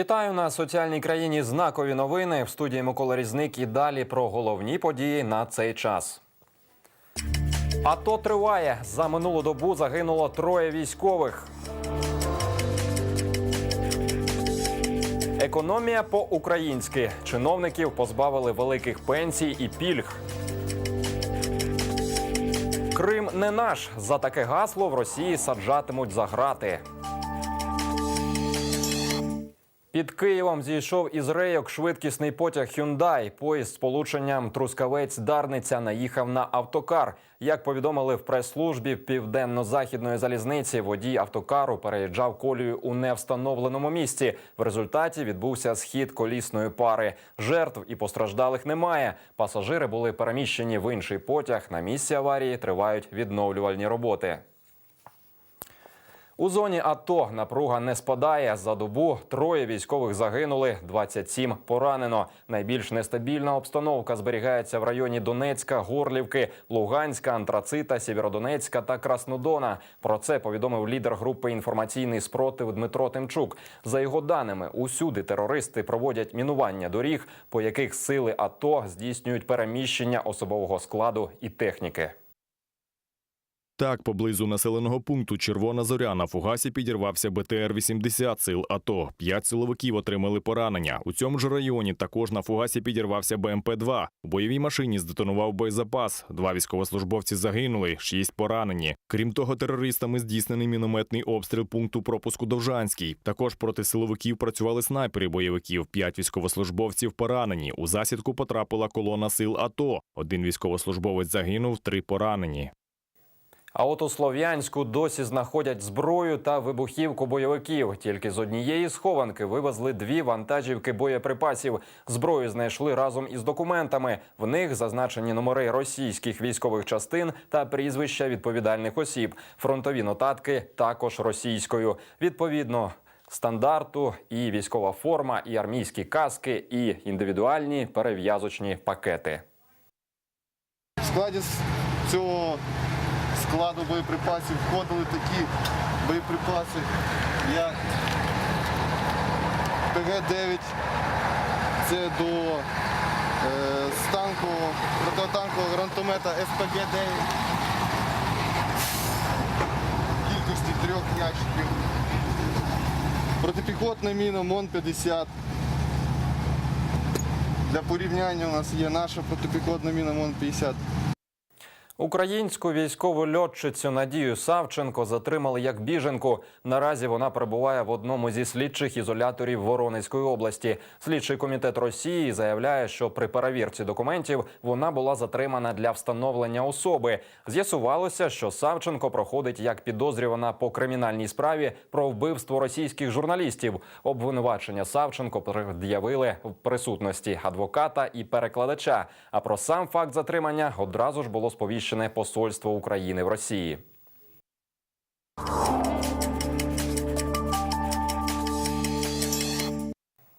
Вітаю на соціальній країні. Знакові новини в студії Микола Різник і далі про головні події на цей час. АТО триває. За минулу добу загинуло троє військових. Економія по-українськи. Чиновників позбавили великих пенсій і пільг. Крим не наш. За таке гасло в Росії саджатимуть за грати. Під Києвом зійшов із рейок швидкісний потяг Hyundai. Поїзд з полученням Трускавець-Дарниця наїхав на автокар. Як повідомили в прес-службі південно-західної залізниці, водій автокару переїжджав колію у невстановленому місці. В результаті відбувся схід колісної пари. Жертв і постраждалих немає. Пасажири були переміщені в інший потяг. На місці аварії тривають відновлювальні роботи. У зоні АТО напруга не спадає. За добу троє військових загинули, 27 поранено. Найбільш нестабільна обстановка зберігається в районі Донецька, Горлівки, Луганська, Антрацита, Сєвєродонецька та Краснодона. Про це повідомив лідер групи інформаційний спротив Дмитро Тимчук. За його даними, усюди терористи проводять мінування доріг, по яких сили АТО здійснюють переміщення особового складу і техніки. Так, поблизу населеного пункту Червона Зоря на фугасі підірвався БТР-80 сил АТО. П'ять силовиків отримали поранення. У цьому ж районі також на фугасі підірвався БМП-2. У бойовій машині здетонував боєзапас. Два військовослужбовці загинули, шість поранені. Крім того, терористами здійснений мінометний обстріл пункту пропуску Довжанський. Також проти силовиків працювали снайпери бойовиків. П'ять військовослужбовців поранені. У засідку потрапила колона сил АТО. Один військовослужбовець загинув, три поранені. А от у Слов'янську досі знаходять зброю та вибухівку бойовиків. Тільки з однієї схованки вивезли дві вантажівки боєприпасів. Зброю знайшли разом із документами. В них зазначені номери російських військових частин та прізвища відповідальних осіб. Фронтові нотатки також російською. Відповідно. Стандарту і військова форма, і армійські каски, і індивідуальні перев'язочні пакети. В складі цього складу боєприпасів входили такі боєприпаси, як ПГ-9, це до е, станкового протитанкового гранатомета СПГ-9 в кількості трьох ящиків. Протипіхотна міна МОН-50. Для порівняння у нас є наша протипіхотна міна МОН-50. Українську військову льотчицю Надію Савченко затримали як біженку. Наразі вона перебуває в одному зі слідчих ізоляторів Воронезької області. Слідчий комітет Росії заявляє, що при перевірці документів вона була затримана для встановлення особи. З'ясувалося, що Савченко проходить як підозрювана по кримінальній справі про вбивство російських журналістів. Обвинувачення Савченко пред'явили в присутності адвоката і перекладача. А про сам факт затримання одразу ж було сповіщене посольство України в Росії.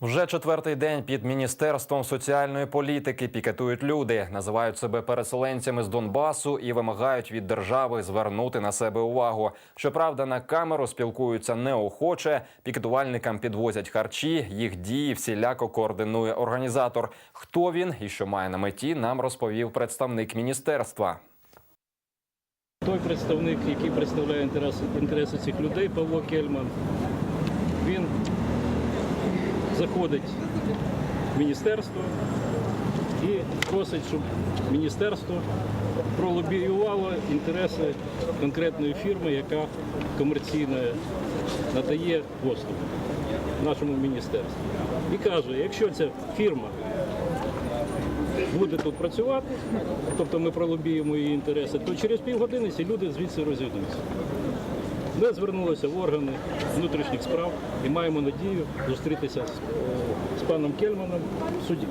Вже четвертий день під міністерством соціальної політики пікетують люди, називають себе переселенцями з Донбасу і вимагають від держави звернути на себе увагу. Щоправда, на камеру спілкуються неохоче. Пікетувальникам підвозять харчі. Їх дії всіляко координує організатор. Хто він і що має на меті, нам розповів представник міністерства. Той представник, який представляє інтереси, інтереси цих людей, Павло Кельман, він заходить в міністерство і просить, щоб міністерство пролобіювало інтереси конкретної фірми, яка комерційно надає послуги нашому міністерству. І каже, якщо ця фірма буде тут працювати, тобто ми пролобіємо її інтереси, то через півгодини ці люди звідси розійдуться. Ми звернулися в органи внутрішніх справ і маємо надію зустрітися з, е, паном Кельманом в суді.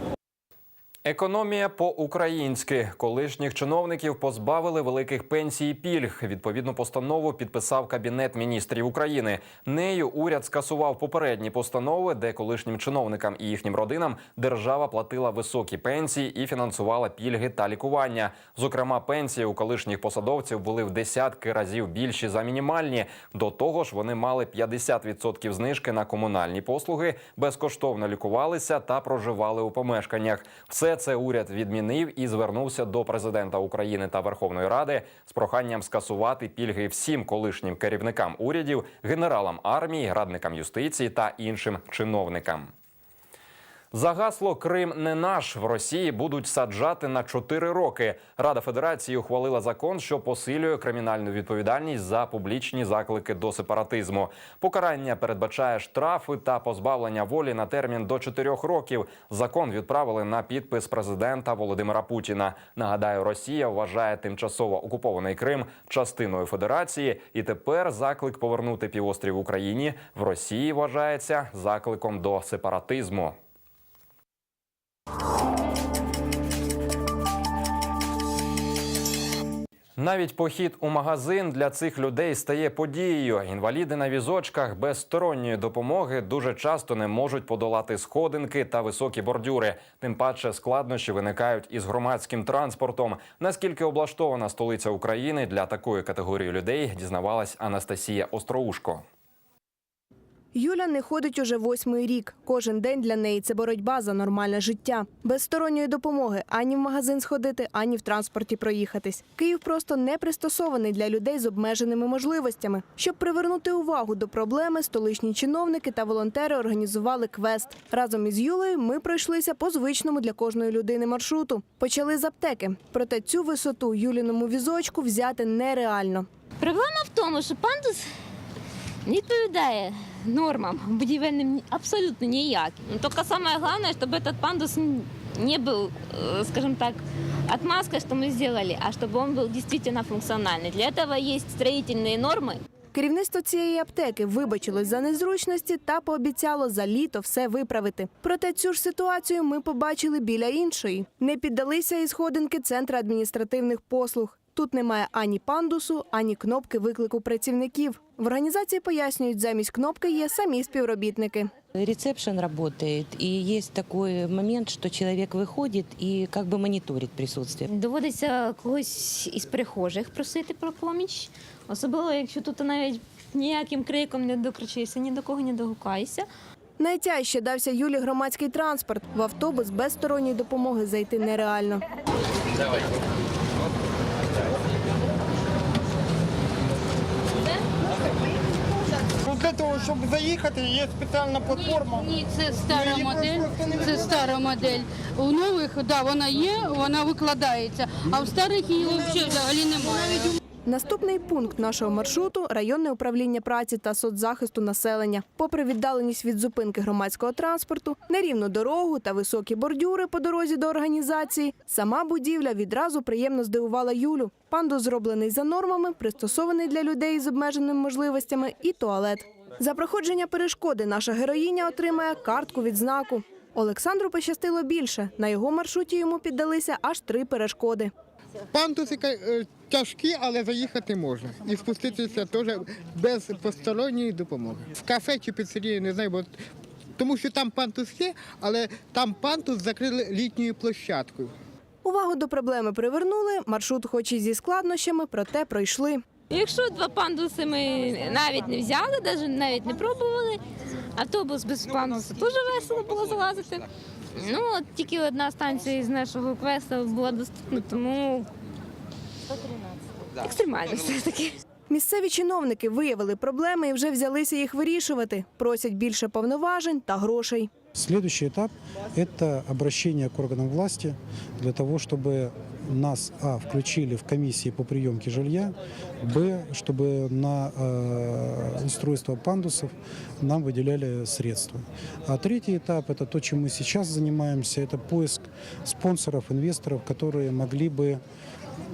Економія по-українськи. Колишніх чиновників позбавили великих пенсій і пільг. Відповідну постанову підписав Кабінет міністрів України. Нею уряд скасував попередні постанови, де колишнім чиновникам і їхнім родинам держава платила високі пенсії і фінансувала пільги та лікування. Зокрема, пенсії у колишніх посадовців були в десятки разів більші за мінімальні. До того ж, вони мали 50% знижки на комунальні послуги, безкоштовно лікувалися та проживали у помешканнях. Все це уряд відмінив і звернувся до президента України та Верховної Ради з проханням скасувати пільги всім колишнім керівникам урядів, генералам армії, радникам юстиції та іншим чиновникам. За гасло Крим не наш в Росії будуть саджати на 4 роки. Рада Федерації ухвалила закон, що посилює кримінальну відповідальність за публічні заклики до сепаратизму. Покарання передбачає штрафи та позбавлення волі на термін до 4 років. Закон відправили на підпис президента Володимира Путіна. Нагадаю, Росія вважає тимчасово окупований Крим частиною Федерації, і тепер заклик повернути півострів Україні в Росії вважається закликом до сепаратизму. Навіть похід у магазин для цих людей стає подією. Інваліди на візочках без сторонньої допомоги дуже часто не можуть подолати сходинки та високі бордюри. Тим паче складнощі виникають із громадським транспортом. Наскільки облаштована столиця України для такої категорії людей, дізнавалась Анастасія Остроушко. Юля не ходить уже восьмий рік. Кожен день для неї це боротьба за нормальне життя. Без сторонньої допомоги ані в магазин сходити, ані в транспорті проїхатись. Київ просто не пристосований для людей з обмеженими можливостями. Щоб привернути увагу до проблеми, столичні чиновники та волонтери організували квест. Разом із Юлею ми пройшлися по звичному для кожної людини маршруту. Почали з аптеки. Проте цю висоту Юліному візочку взяти нереально. Проблема в тому, що пандус не відповідає нормам будівельним ні- абсолютно ніяк. Ну, Тільки саме головне, щоб этот пандус н- не был, э, скажем так, отмазкой, что мы сделали, а чтобы он был действительно функциональный. Для этого есть строительные нормы, Керівництво цієї аптеки вибачилось за незручності та пообіцяло за літо все виправити. Проте цю ж ситуацію ми побачили біля іншої. Не піддалися і сходинки центра адміністративних послуг. Тут немає ані пандусу, ані кнопки виклику працівників. В організації пояснюють, замість кнопки є самі співробітники. Ресепшн работает, и есть такой момент, что человек выходит и как бы мониторит присутствие. Доводиться когось із прихожих просити про поміч, особливо якщо тут навіть ніяким криком не докричишся, ні до кого не догукаєшся. Найтяжче дався Юлі громадський транспорт. В автобус без сторонньої допомоги зайти нереально. Ну, Для того, щоб заїхати, є спеціальна платформа. Ні, це стара її модель. просто не Це стара модель. У нових, да, вона є, вона викладається, а в старих її взагалі взагалі немає. Наступний пункт нашого маршруту районне управління праці та соцзахисту населення. Попри віддаленість від зупинки громадського транспорту, нерівну дорогу та високі бордюри по дорозі до організації, сама будівля відразу приємно здивувала Юлю. Пандус зроблений за нормами, пристосований для людей з обмеженими можливостями, і туалет. За проходження перешкоди наша героїня отримає картку відзнаку. Олександру пощастило більше. На його маршруті йому піддалися аж три перешкоди. Пандуси е, тяжкі, але заїхати можна. І спуститися теж без посторонньої допомоги. В кафе чи піцерії, не знаю, бо тому що там пандус є, але там пандус закрили літньою площадкою. Увагу до проблеми привернули. Маршрут, хоч і зі складнощами, проте пройшли. Якщо два пандуси ми навіть не взяли, навіть навіть не пробували, автобус без пандусу дуже весело було залазити. Ну, от тільки одна станція з нашого квесту була доступна, тому екстремально все-таки. Місцеві чиновники виявили проблеми і вже взялися їх вирішувати. Просять більше повноважень та грошей. Следующий этап – это обращение к органам власти для того, чтобы нас, а, включили в комиссии по приемке жилья, б, чтобы на э, устройство пандусов нам выделяли средства. А третий этап – это то, чем мы сейчас занимаемся, это поиск спонсоров, инвесторов, которые могли бы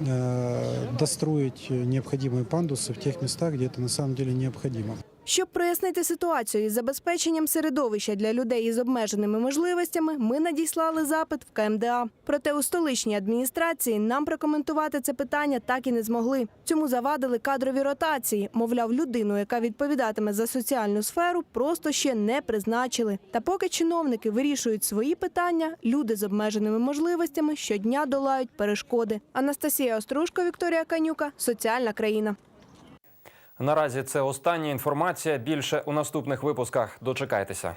э, достроить необходимые пандусы в тех местах, где это на самом деле необходимо. Щоб прояснити ситуацію із забезпеченням середовища для людей із обмеженими можливостями, ми надіслали запит в КМДА. Проте у столичній адміністрації нам прокоментувати це питання так і не змогли. Цьому завадили кадрові ротації. Мовляв, людину, яка відповідатиме за соціальну сферу, просто ще не призначили. Та поки чиновники вирішують свої питання, люди з обмеженими можливостями щодня долають перешкоди. Анастасія Острушко, Вікторія Канюка, соціальна країна. Наразі це остання інформація. Більше у наступних випусках. Дочекайтеся.